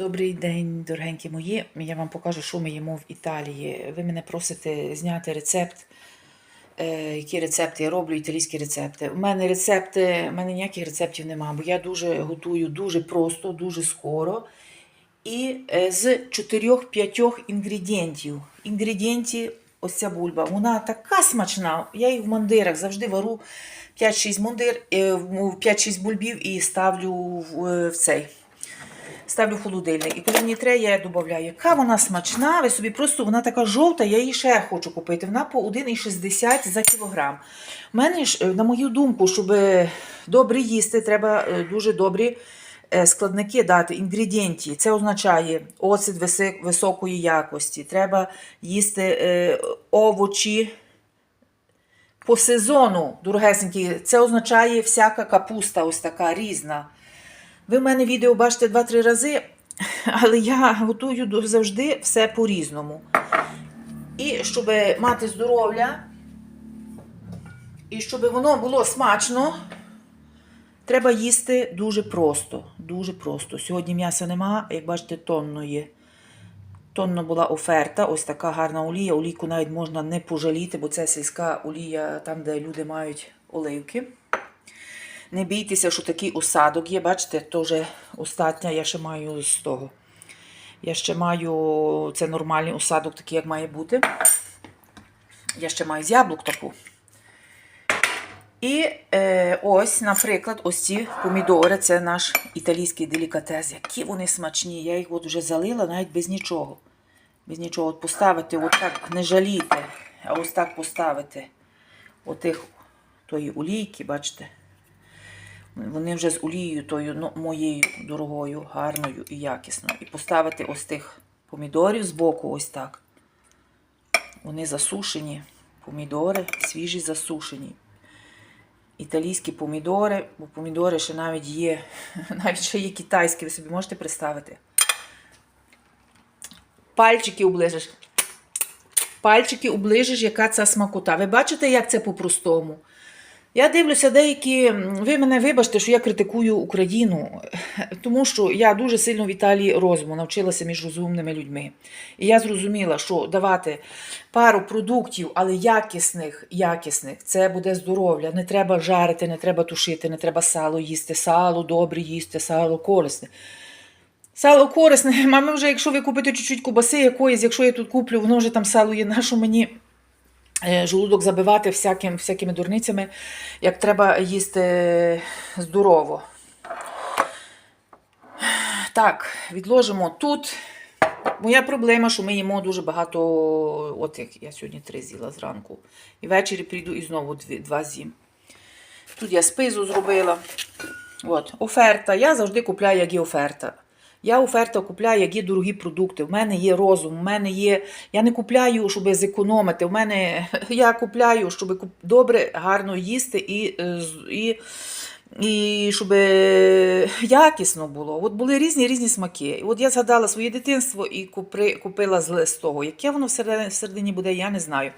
Добрий день, дорогенькі мої. Я вам покажу, що ми їмо в Італії. Ви мене просите зняти рецепт. Е, які рецепти я роблю, італійські рецепти. У мене рецепти, у мене ніяких рецептів немає, бо я дуже готую дуже просто, дуже скоро. І е, з 4-5 інгредієнтів. Інгредієнті, ось ця бульба, вона така смачна. Я її в мандирах завжди вару 5-6 мундир, е, 5-6 бульбів і ставлю в, е, в цей. Ставлю в холодильник. І коли мені треба, я додаю. Яка вона смачна, ви собі просто вона така жовта, я її ще хочу купити. Вона по 1,60 за кілограм. У мене ж, е, на мою думку, щоб добре їсти, треба е, дуже добрі е, складники дати, інгредієнті. Це означає оцет високої якості. Треба їсти е, овочі по сезону, дорогесенькі. Це означає всяка капуста, ось така різна. Ви в мене відео бачите 2-3 рази, але я готую завжди все по-різному. І щоб мати здоров'я, і щоб воно було смачно, треба їсти дуже просто. Дуже просто. Сьогодні м'яса нема, як бачите, тонно є. Тонно була оферта, ось така гарна олія. Олійку навіть можна не пожаліти, бо це сільська олія, там, де люди мають оливки. Не бійтеся, що такий осадок є. Бачите, теж остатня, я ще маю з того. Я ще маю це нормальний осадок, такий, як має бути. Я ще маю з яблук таку. І е, ось, наприклад, ось ці помідори, це наш італійський делікатес. Які вони смачні. Я їх от вже залила навіть без нічого. Без нічого. От поставити, от так не жаліти, а ось так поставити отих тої олійки, бачите. Вони вже з олією тою ну, моєю дорогою, гарною і якісною. І поставити ось тих помідорів збоку, ось так. Вони засушені. Помідори, свіжі засушені. Італійські помідори, бо помідори ще навіть є, навіть ще є китайські, ви собі можете представити. Пальчики оближиш. Пальчики оближиш, яка це смакота. Ви бачите, як це по-простому? Я дивлюся, деякі. Ви мене вибачте, що я критикую Україну, тому що я дуже сильно в Італії розуму навчилася між розумними людьми. І я зрозуміла, що давати пару продуктів, але якісних, якісних, це буде здоров'я. Не треба жарити, не треба тушити, не треба сало їсти. Сало добре їсти, сало корисне. Сало корисне, мами вже, якщо ви купите чуть-чуть кубаси якоїсь, якщо я тут куплю, воно вже там сало є, на що мені е, желудок забивати всяким, всякими дурницями, як треба їсти здорово. Так, відложимо тут. Моя проблема, що ми їмо дуже багато отих. Я сьогодні три з'їла зранку. І ввечері прийду і знову дві, два з'їм. Тут я спизу зробила. От, оферта. Я завжди купляю, як є оферта. Я оферта купляю, як є дорогі продукти. У мене є розум, у мене є. Я не купляю, щоб зекономити. У мене я купляю, щоб добре, гарно їсти і, е, і, і щоб якісно було. От були різні різні смаки. От я згадала своє дитинство і купри, купила з з того. Яке воно всередині, буде, я не знаю.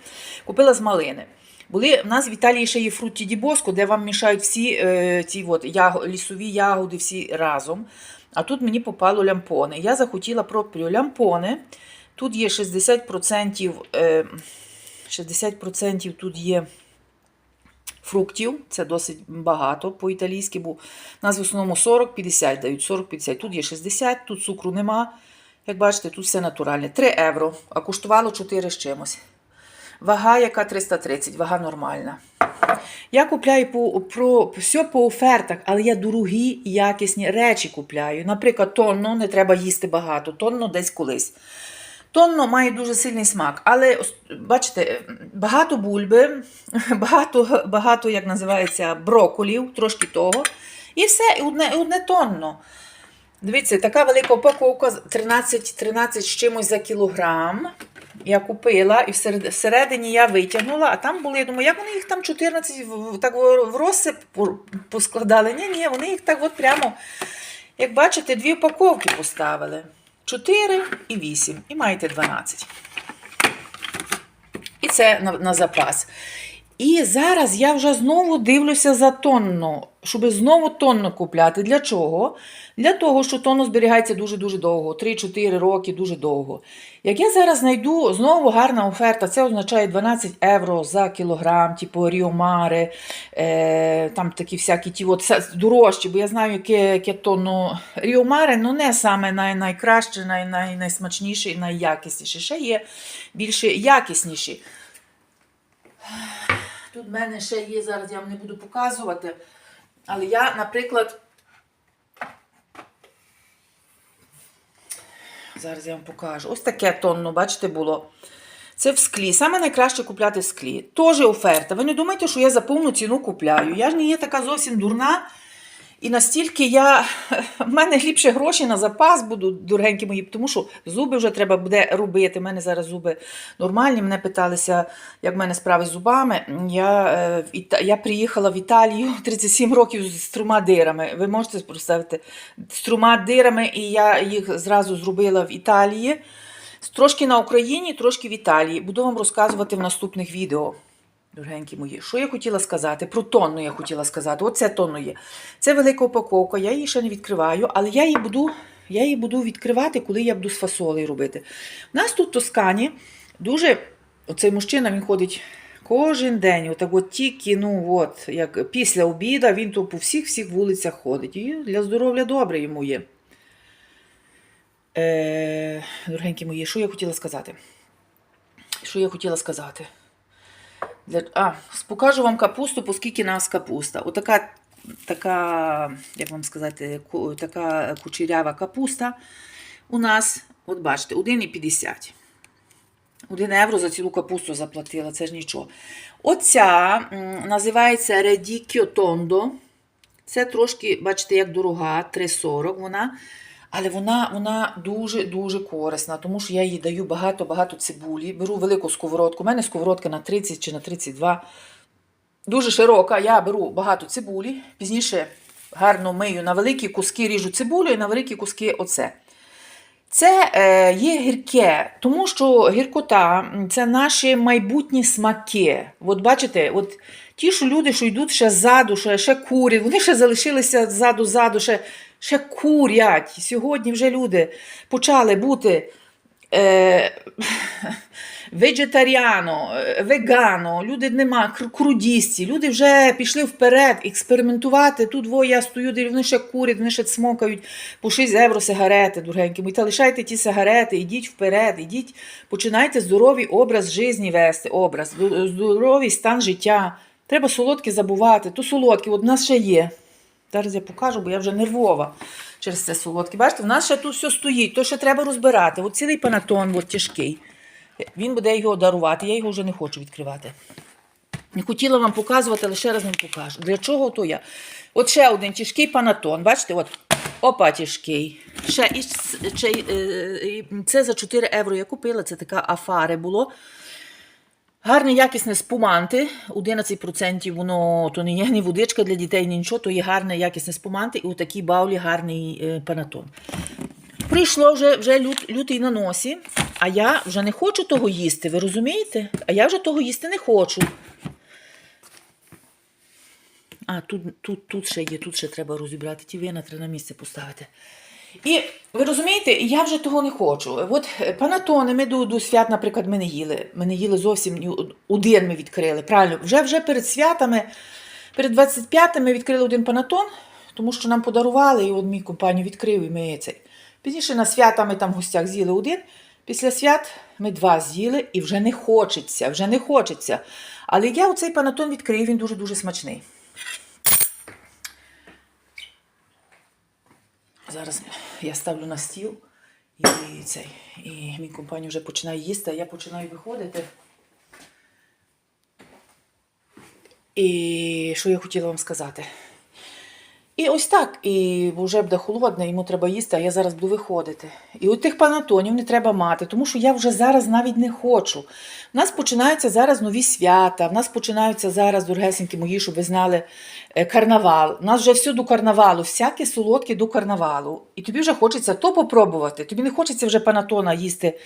Купила з малини. Були в нас в Італії ще є фрутті ді де вам мішають всі е, ці от, яго, лісові ягоди всі разом. А тут мені попало лямпони. Я захотіла пропрію лямпони. Тут є 60%, е, 60% тут є фруктів. Це досить багато по-італійськи, бо нас в основному 40-50 дають. 40-50. Тут є 60, тут цукру нема. Як бачите, тут все натуральне. 3 євро, а коштувало 4 з чимось. Вага, яка 330, вага нормальна. Я купляю по, про, все по офертах, але я дорогі якісні речі купляю. Наприклад, тонно не треба їсти багато, тонно десь колись. Тонно має дуже сильний смак, але бачите, багато бульби, багато, багато як називається, броколів, трошки того. І все, одне, одне тонно. Дивіться, така велика упаковка 13, 13 з чимось за кілограм. Я купила і всередині я витягнула, а там були, я думаю, як вони їх там 14 в- в- так в розсип поскладали. Ні, ні, вони їх так от прямо, як бачите, дві упаковки поставили. 4 і 8. І маєте 12. І це на, на запас. І зараз я вже знову дивлюся за тонну, щоб знову тонну купляти. Для чого? Для того, що тонну зберігається дуже-дуже довго, 3-4 роки дуже довго. Як я зараз знайду знову гарна оферта, це означає 12 євро за кілограм, типу Ріомари, е, там такі всякі ті от, дорожчі, бо я знаю, яке, яке тонну Ріомари, ну не саме най, найкраще, най, най, найсмачніше і найякісніше. Ще є більше якісніші. Тут в мене ще є, зараз я вам не буду показувати. Але я, наприклад, зараз я вам покажу. Ось таке тонно, бачите, було. Це в склі. Саме найкраще купляти в склі. Тоже оферта. Ви не думайте, що я за повну ціну купляю. Я ж не є така зовсім дурна. І настільки я, в мене ліпше гроші на запас будуть, дорогенькі мої, тому що зуби вже треба буде робити. У мене зараз зуби нормальні. Мене питалися, як в мене справи з зубами. Я, е, я приїхала в Італію 37 років з трьома дирами. Ви можете представити, з трьома дирами, і я їх зразу зробила в Італії. Трошки на Україні, трошки в Італії. Буду вам розказувати в наступних відео. Дорогенькі мої, що я хотіла сказати? Про тонну я хотіла сказати. Оце тонну є. Це велика упаковка, я її ще не відкриваю, але я її буду, я її буду відкривати, коли я буду з фасолею робити. У нас тут в Тоскані дуже оцей мужчина він ходить кожен день. Отак от тільки, ну от, як після обіду він то по всіх всіх вулицях ходить. І для здоров'я добре йому є. Е, дорогенькі мої, що я хотіла сказати? Що я хотіла сказати? Для... А, покажу вам капусту, оскільки нас капуста. Отака, така, як вам сказати, така кучерява капуста у нас, от бачите, 1,50. 1 євро за цілу капусту заплатила, це ж нічого. Оця називається Редікіо Тондо. Це трошки, бачите, як дорога, 3,40 вона. Але вона, вона дуже-дуже корисна, тому що я їй даю багато-багато цибулі. Беру велику сковородку. У мене сковородка на 30 чи на 32. Дуже широка. Я беру багато цибулі. Пізніше гарно мию на великі куски ріжу цибулю і на великі куски оце. Це е, є гірке, тому що гіркота це наші майбутні смаки. От бачите, от ті, що люди, що йдуть ще ззаду, ще, ще курять, вони ще залишилися ззаду-ззаду, ще, ще курять. Сьогодні вже люди почали бути е, вегетаріано, е, вегано, люди нема, кр- крудісті, люди вже пішли вперед експериментувати. Тут во я стою, де вони ще курять, вони ще цмокають по 6 євро сигарети, дорогенькі. Та лишайте ті сигарети, ідіть вперед, ідіть, починайте здоровий образ житті вести, образ, здоровий стан життя. Треба солодке забувати, то солодке, от в нас ще є. Зараз я покажу, бо я вже нервова через це солодке. Бачите, в нас ще тут все стоїть, то ще треба розбирати. От цілий панатон, от тяжкий. Він буде його дарувати, я його вже не хочу відкривати. Не хотіла вам показувати, але ще раз вам покажу. Для чого то я? От ще один тяжкий панатон. Бачите, от опа, тяжкий. Ще і е, це за 4 євро я купила. Це така афари було. Гарне якісне спуманти, 11% воно то не є ні водичка для дітей, ні нічого, то є гарне якісне спуманти і у такій баулі гарний е, панатон. Прийшло вже, вже лют, лютий на носі, а я вже не хочу того їсти, ви розумієте? А я вже того їсти не хочу. А, тут, тут, тут ще є, тут ще треба розібрати. Ті вина треба на місце поставити. І ви розумієте, я вже того не хочу. От е, панатони, ми до, до свят, наприклад, ми не їли. Ми не їли зовсім ні один ми відкрили. Правильно, вже вже перед святами, перед 25 ми відкрили один панатон, тому що нам подарували, і от мій компанію відкрив, і ми цей. Пізніше на свята ми там в гостях з'їли один. Після свят ми два з'їли і вже не хочеться, вже не хочеться. Але я оцей панатон відкрив, він дуже-дуже смачний. Зараз я ставлю на стіл і цей. І мій компаній вже починає їсти, а я починаю виходити. І що я хотіла вам сказати? І ось так, і вже буде холодне, йому треба їсти, а я зараз буду виходити. І от тих панатонів не треба мати, тому що я вже зараз навіть не хочу. У нас починаються зараз нові свята, в нас починаються зараз, дорогесенькі мої, щоб ви знали, е, карнавал. У нас вже все до карнавалу, всяке солодке до карнавалу. І тобі вже хочеться то попробувати. Тобі не хочеться вже панатона їсти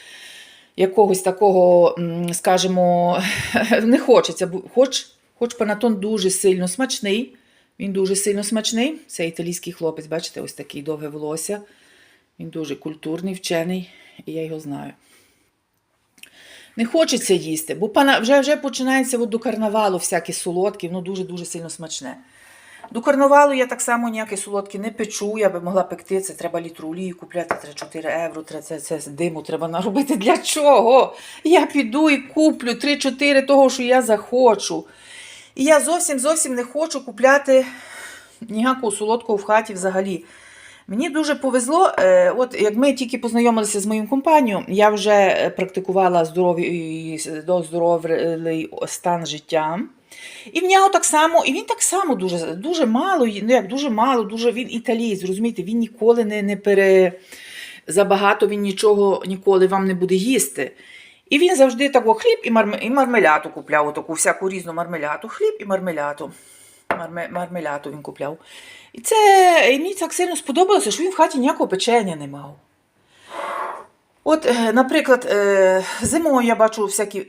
якогось такого, скажімо, не хочеться. Хоч Хоч панатон дуже сильно смачний. Він дуже сильно смачний. Це італійський хлопець, бачите, ось такий довге волосся. Він дуже культурний, вчений, і я його знаю. Не хочеться їсти, бо пана, вже, вже починається от до карнавалу всякі солодкі, воно дуже-дуже сильно смачне. До карнавалу я так само ніякі солодкі не печу, я би могла пекти, це треба літру олії купляти 3-4 євро, це, це, це диму треба наробити. Для чого? Я піду і куплю 3-4 того, що я захочу. І я зовсім зовсім не хочу купляти ніякого солодкого в хаті взагалі. Мені дуже повезло, е, от як ми тільки познайомилися з моїм компанією, я вже е, практикувала здоровий, здоровий стан життя. І в нього так само, і він так само дуже дуже мало, ну як дуже мало, дуже він італієць, розумієте, він ніколи не, не пере забагато, він нічого ніколи вам не буде їсти. І він завжди так хліб і, і мармеляту купляв, таку всяку різну мармеляту. Хліб і мармеляту. Марме, мармеляту він купляв. І це і мені так сильно сподобалося, що він в хаті ніякого печення не мав. От, е, наприклад, е, зимою я бачу всякі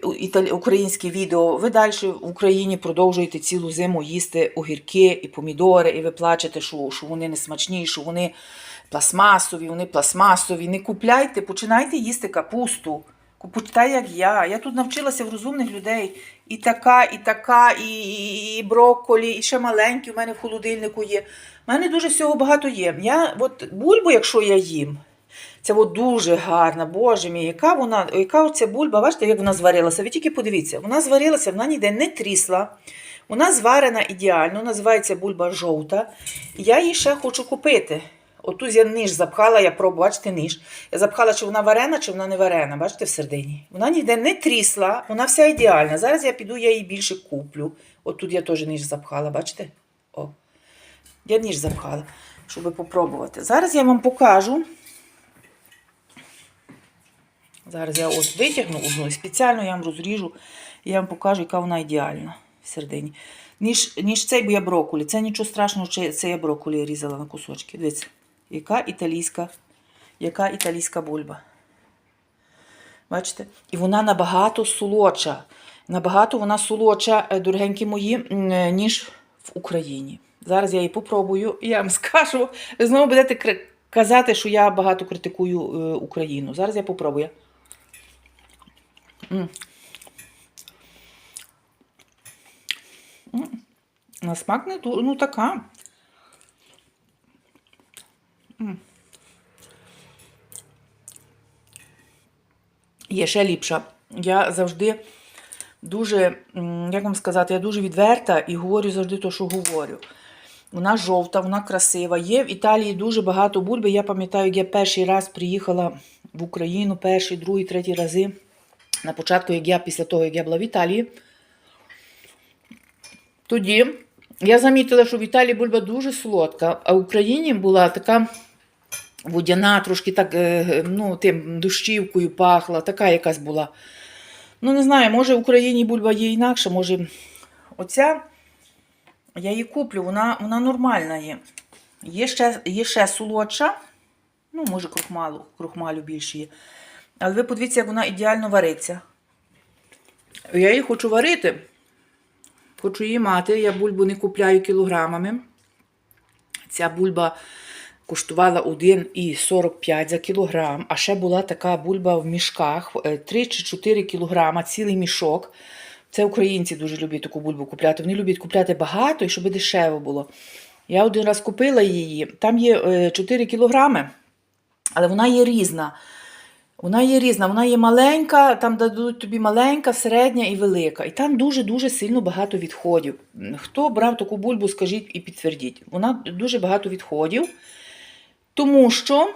українські відео. Ви далі в Україні продовжуєте цілу зиму їсти огірки і помідори, і ви плачете, що, що вони не смачні, що вони пластмасові, вони пластмасові. Не купляйте, починайте їсти капусту. Почитай, як я. Я тут навчилася в розумних людей. І така, і така, і, і, і брокколі, і ще маленькі в мене в холодильнику є. У мене дуже всього багато є. Я, от Бульбу, якщо я їм, це от дуже гарна, боже мій, яка вона, яка оця бульба, бачите, як вона зварилася. Ви тільки подивіться, вона зварилася, вона ніде не трісла. Вона зварена ідеально, називається бульба жовта. Я її ще хочу купити. Отут я ніж запхала, я пробую, бачите, ніж. Я запхала, чи вона варена, чи вона не варена, бачите, в середині. Вона ніде не трісла, вона вся ідеальна. Зараз я піду, я її більше куплю. От тут я теж ніж запхала, бачите? О. Я ніж запхала, щоб попробувати. Зараз я вам покажу. Зараз я ось витягну одну і спеціально я вам розріжу, і я вам покажу, яка вона ідеальна в середині. Ніж, ніж цей, бо я брокколі. Це нічого страшного, це я брокколі різала на кусочки. Дивіться, яка італійська, яка італійська бульба. Бачите? І вона набагато солодша. Набагато вона солодша, е, дорогенькі мої, е, ніж в Україні. Зараз я її попробую, і я вам скажу. Ви знову будете казати, що я багато критикую е, Україну. Зараз я попробую. М. М. На смак не ну така. Є ще ліпша. Я завжди дуже, як вам сказати, я дуже відверта і говорю завжди те, що говорю. Вона жовта, вона красива. Є в Італії дуже багато бульби. Я пам'ятаю, як я перший раз приїхала в Україну, перший, другий, третій рази. На початку, як я після того, як я була в Італії. Тоді я замітила, що в Італії бульба дуже солодка, а в Україні була така водяна, трошки так, е, ну, тим дощівкою пахла, така якась була. Ну, не знаю, може в Україні бульба є інакша, може. Оця я її куплю, вона, вона нормальна є. Є ще, є ще солодша. Ну, може, крохмалу, крохмалю більше є. Але ви подивіться, як вона ідеально вариться. Я її хочу варити. Хочу її мати. Я бульбу не купляю кілограмами. Ця бульба коштувала 1,45 за кілограм. А ще була така бульба в мішках 3 чи 4 кілограма, цілий мішок. Це українці дуже люблять таку бульбу купляти. Вони люблять купляти багато і щоб дешево було. Я один раз купила її. Там є е, 4 кілограми, але вона є різна. Вона є різна, вона є маленька, там дадуть тобі маленька, середня і велика. І там дуже-дуже сильно багато відходів. Хто брав таку бульбу, скажіть і підтвердіть. Вона дуже багато відходів, тому що,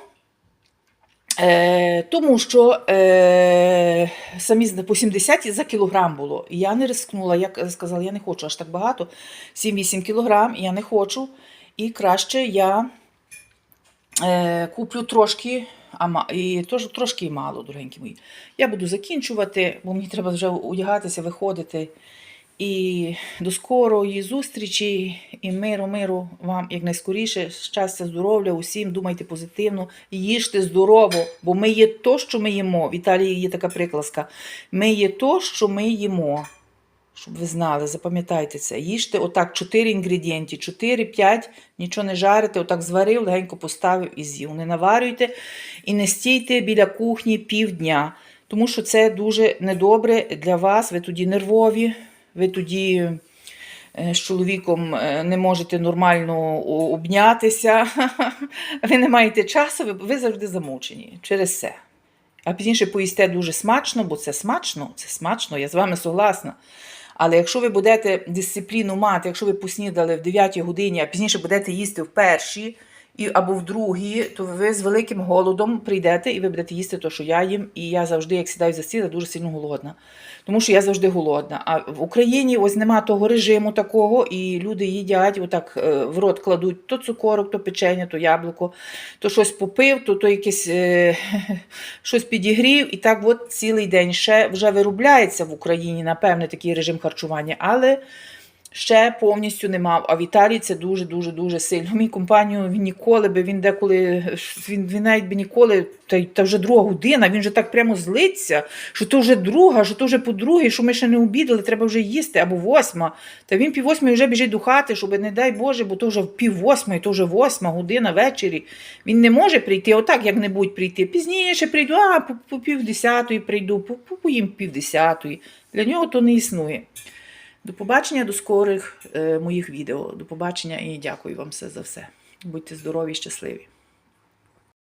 е, тому що е, самі по 70 за кілограм було. Я не рискнула, я сказала, я не хочу аж так багато. 7-8 кілограм, я не хочу. І краще я е, куплю трошки, а і тож, трошки мало, дорогенькі мої. Я буду закінчувати, бо мені треба вже одягатися, виходити. І до скорої зустрічі і миру, миру вам якнайскоріше. Щастя, здоров'я, усім думайте позитивно, їжте здорово, бо ми є то, що ми їмо. В Італії є така прикласка. Ми є то, що ми їмо. Щоб ви знали, запам'ятайте це. Їжте отак 4 інгредієнти, 4-5, нічого не жарите, отак зварив, легенько поставив і з'їв. Не наварюйте і не стійте біля кухні півдня, тому що це дуже недобре для вас. Ви тоді нервові, ви тоді е, з чоловіком е, не можете нормально обнятися, ви не маєте часу, ви, завжди замучені через це. А пізніше поїсте дуже смачно, бо це смачно, це смачно, я з вами согласна. Але якщо ви будете дисципліну мати, якщо ви поснідали в 9 годині, а пізніше будете їсти в першій і, або в другій, то ви з великим голодом прийдете і ви будете їсти те, що я їм. І я завжди, як сідаю за стіл, дуже сильно голодна. Тому що я завжди голодна. А в Україні ось нема того режиму такого, і люди їдять, отак е, в рот кладуть то цукорок, то печення, то яблуко, то щось попив, то, то якесь е, щось підігрів, і так от цілий день ще вже виробляється в Україні, напевне, такий режим харчування, але ще повністю нема. А в Італії це дуже дуже сильно. Мій компанію він ніколи би він деколи він, він навіть би ніколи, та, та вже друга година, він вже так прямо злиться, що то вже друга, що то вже по другій, що ми ще не обідали, треба вже їсти, або восьма. Та він пів восьмої вже біжить до хати, щоб не дай Боже, бо то вже пів восьмої, то вже восьма година ввечері. Він не може прийти отак, як-небудь прийти. Пізніше прийду, а по, по пів десятої прийду, по, по, поїм пів десятої. Для нього то не існує. До побачення до скорих е, моїх відео. До побачення і дякую вам все за все. Будьте здорові щасливі.